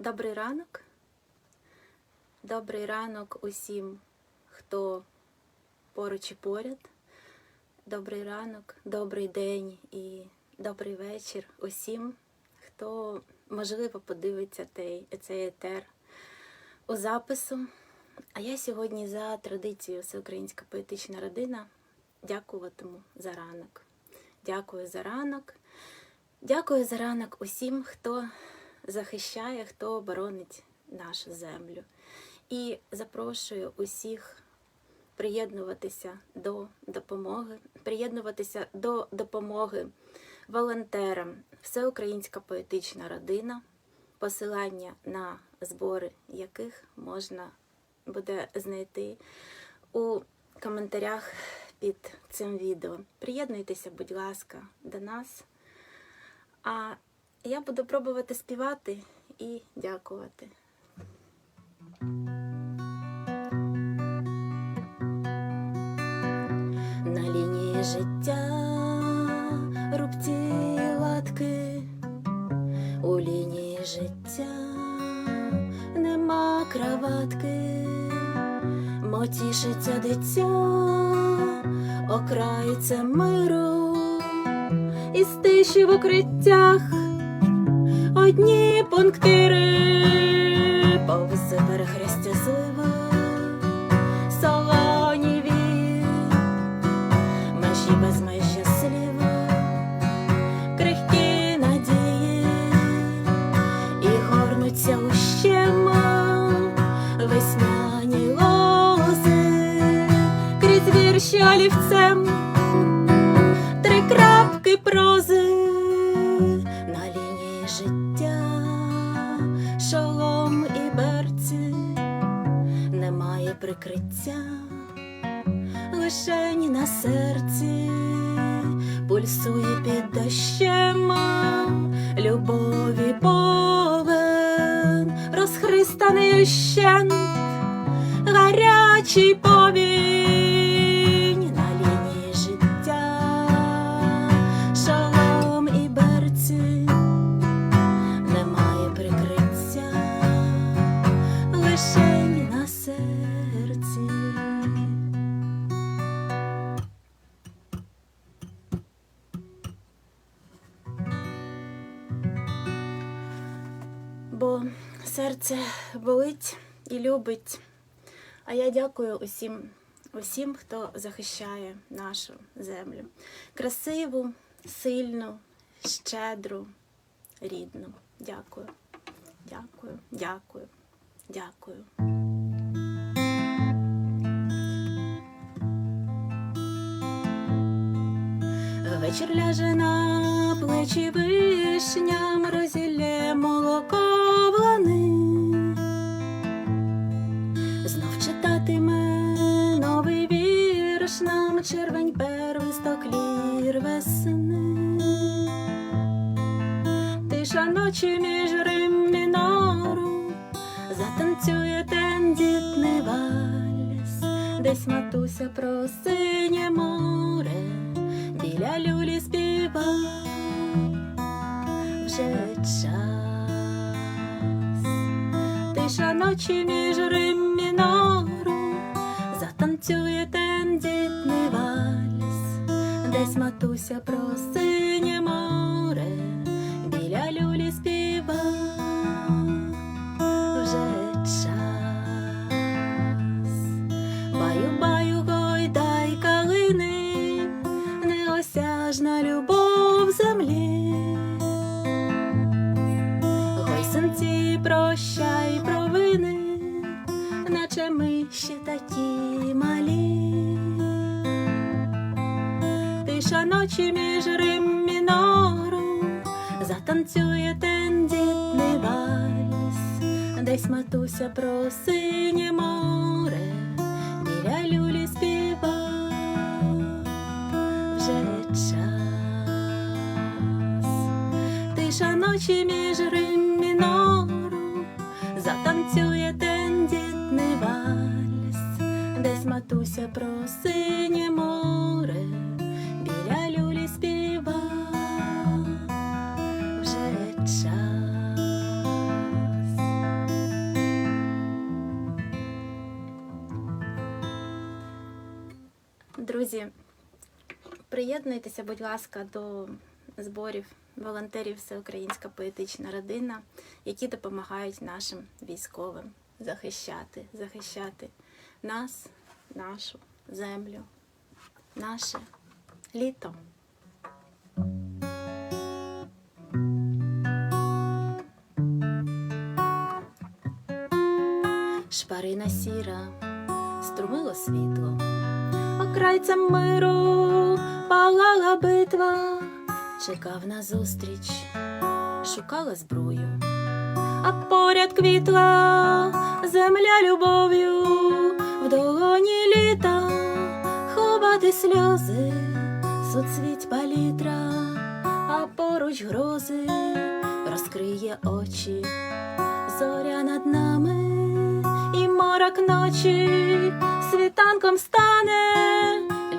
Добрий ранок. Добрий ранок усім, хто поруч і поряд. Добрий ранок, добрий день і добрий вечір усім, хто можливо подивиться цей, етер у запису. А я сьогодні за традицією Всеукраїнська поетична родина дякуватиму за ранок. Дякую за ранок. Дякую за ранок усім, хто захищає, хто боронить нашу землю. І запрошую усіх приєднуватися до допомоги, приєднуватися до допомоги волонтерам Всеукраїнська поетична родина, посилання на збори яких можна буде знайти у коментарях під цим відео. Приєднуйтеся, будь ласка, до нас. А я буду пробувати співати і дякувати. На лінії життя рубці і латки, у лінії життя нема краватки, мотішиться дитя, окраїться миру, із тиші в укриттях одні пунктири, повз перехрестя злива, солоні віт, межі безмежжя сліва, крихкі надії, і горнуться ущема весняні лози, крізь вірші олівцем, немає лишені на серці. Пульсує під дощем любові повен, розхристаний ущент, гарячий серце болить і любить. А я дякую усім, усім, хто захищає нашу землю. Красиву, сильну, щедру, рідну. Дякую, дякую, дякую, дякую. Вечір ляже на плечі вишням, розілє молоко червень первисток лір весни. Тиша ночі між Рим мінору затанцює тендітний вальс, десь матуся про синє море біля люлі співа вже час. Тиша ночі між Рим матуся про синє море біля люлі співа вже час. Баю, баю, гойдай калини, неосяжна любов землі. Гой синці, прощай провини, наче ми ще такі Тиша ночі між Рим мінору затанцює тендітний вальс, десь матуся про синє море. Біля люлі співа вже час. Тиша ночі між Рим мінору затанцює тендітний вальс, десь матуся про синє море Друзі, приєднуйтеся, будь ласка, до зборів волонтерів Всеукраїнська поетична родина, які допомагають нашим військовим захищати, захищати нас, нашу землю, наше літо. Шпарина сіра струмило світло, окрайцям миру палала битва, чекав на зустріч, шукала зброю, а поряд квітла земля любов'ю. В долоні літа, ховати сльози, суцвіть палітра, а поруч грози. Розкриє очі, зоря над нами. І морок ночі світанком стане,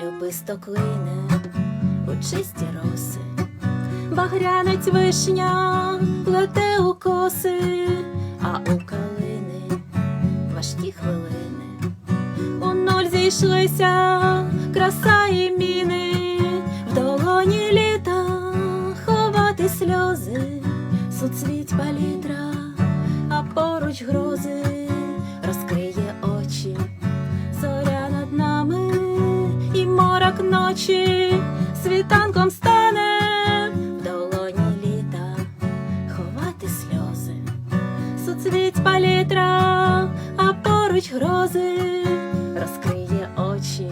любисто клине у чисті роси, багрянець вишня плете у коси, а у калини важкі хвилини. У нуль зійшлися краса і міни, ночі світанком стане. В долоні літа ховати сльози, суцвіть палітра, а поруч грози. Розкриє очі,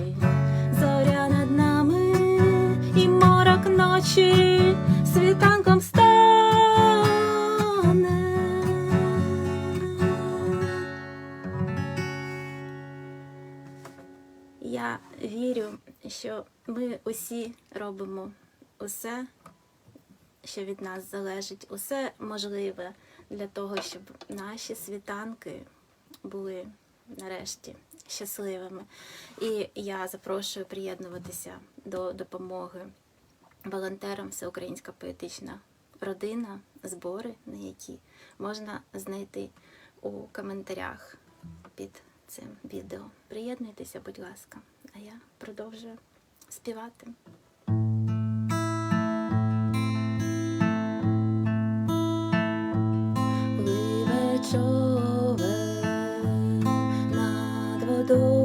зоря над нами. І морок ночі світанком усі робимо усе, що від нас залежить, усе можливе для того, щоб наші світанки були нарешті щасливими. І я запрошую приєднуватися до допомоги волонтерам Всеукраїнська поетична родина, збори, на які можна знайти у коментарях під цим відео. Приєднуйтеся, будь ласка, а я продовжую співати. Пливе човен над водою,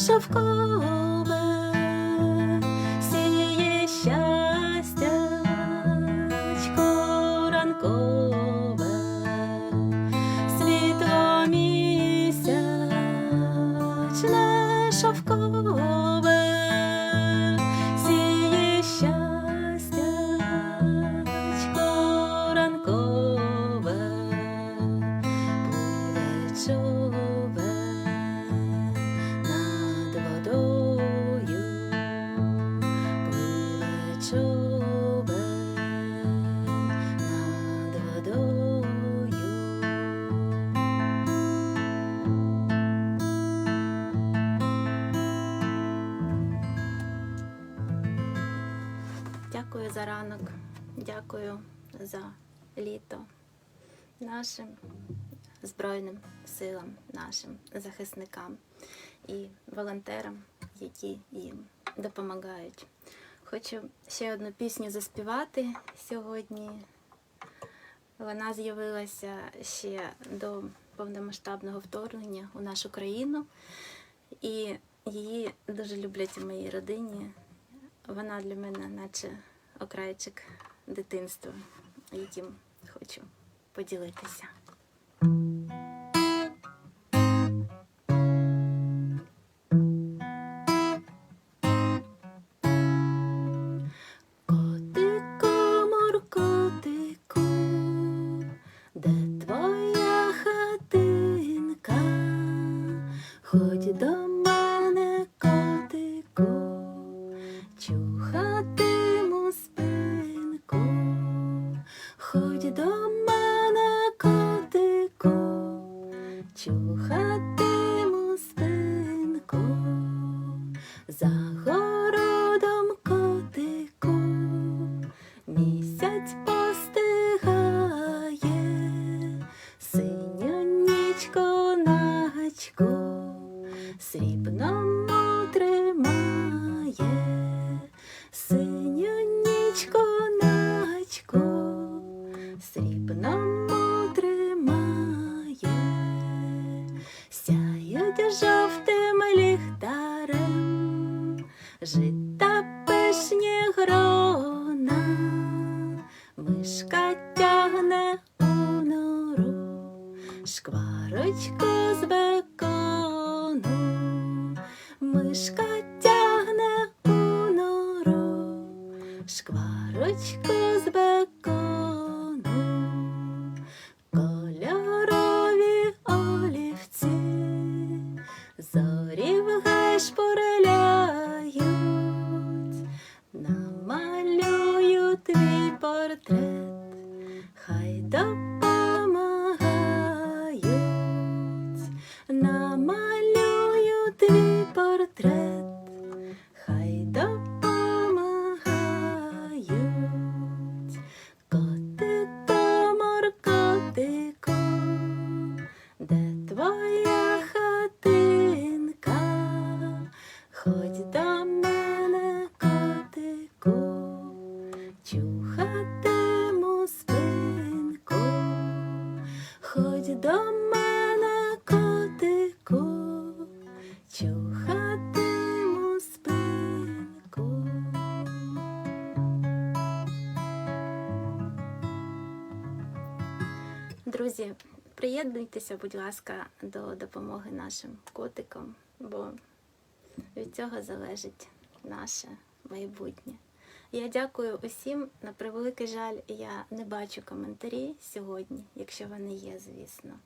місячне За ранок, дякую за літо нашим Збройним силам, нашим захисникам і волонтерам, які їм допомагають. Хочу ще одну пісню заспівати сьогодні. Вона з'явилася ще до повномасштабного вторгнення у нашу країну, і її дуже люблять у моїй родині. Вона для мене, наче окрайчик дитинства, яким хочу поділитися. Жита пишні грона, мишка тягне у нору, шкварочку з бекону, мишка тягне у нору, шкварочку з бекону, Друзі, приєднуйтеся, будь ласка, до допомоги нашим котикам, бо від цього залежить наше майбутнє. Я дякую усім. На превеликий жаль, я не бачу коментарі сьогодні, якщо вони є, звісно.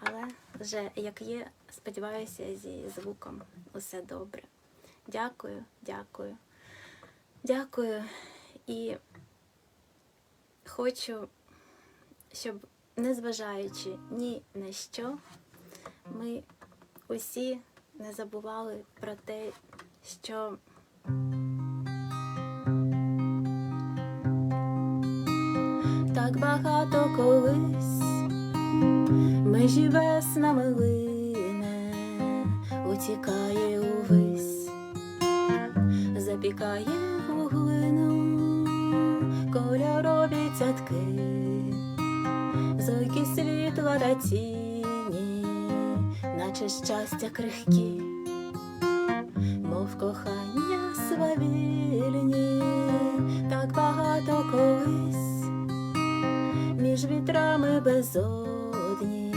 Але вже як є, сподіваюся, зі звуком усе добре. Дякую, дякую, дякую. І хочу, щоб, незважаючи ні на що, ми усі не забували про те, що так багато колись межі весна милине, утікає увесь, запікає вуглину, кольорові цятки, зойки світла та тіні, наче щастя крихкі, мов кохання свавільні, так багато колись між вітрами безодні,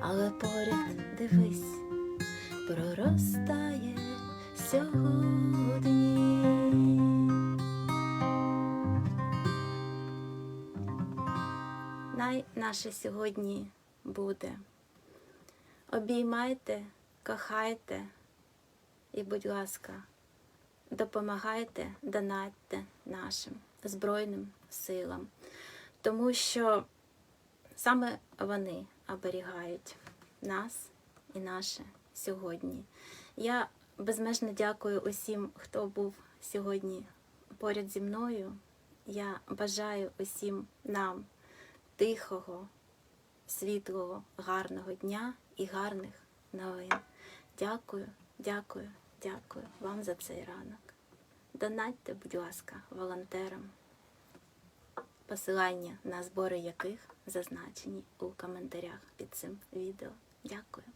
але поряд дивись, проростає сьогодні. Наше сьогодні буде. Обіймайте, кохайте і, будь ласка, допомагайте, донатьте нашим Збройним силам, тому що саме вони оберігають нас і наше сьогодні. Я безмежно дякую усім, хто був сьогодні поряд зі мною. Я бажаю усім нам тихого, світлого, гарного дня і гарних новин. Дякую, дякую, дякую вам за цей ранок. Донатьте, будь ласка, волонтерам, посилання на збори яких зазначені у коментарях під цим відео. Дякую.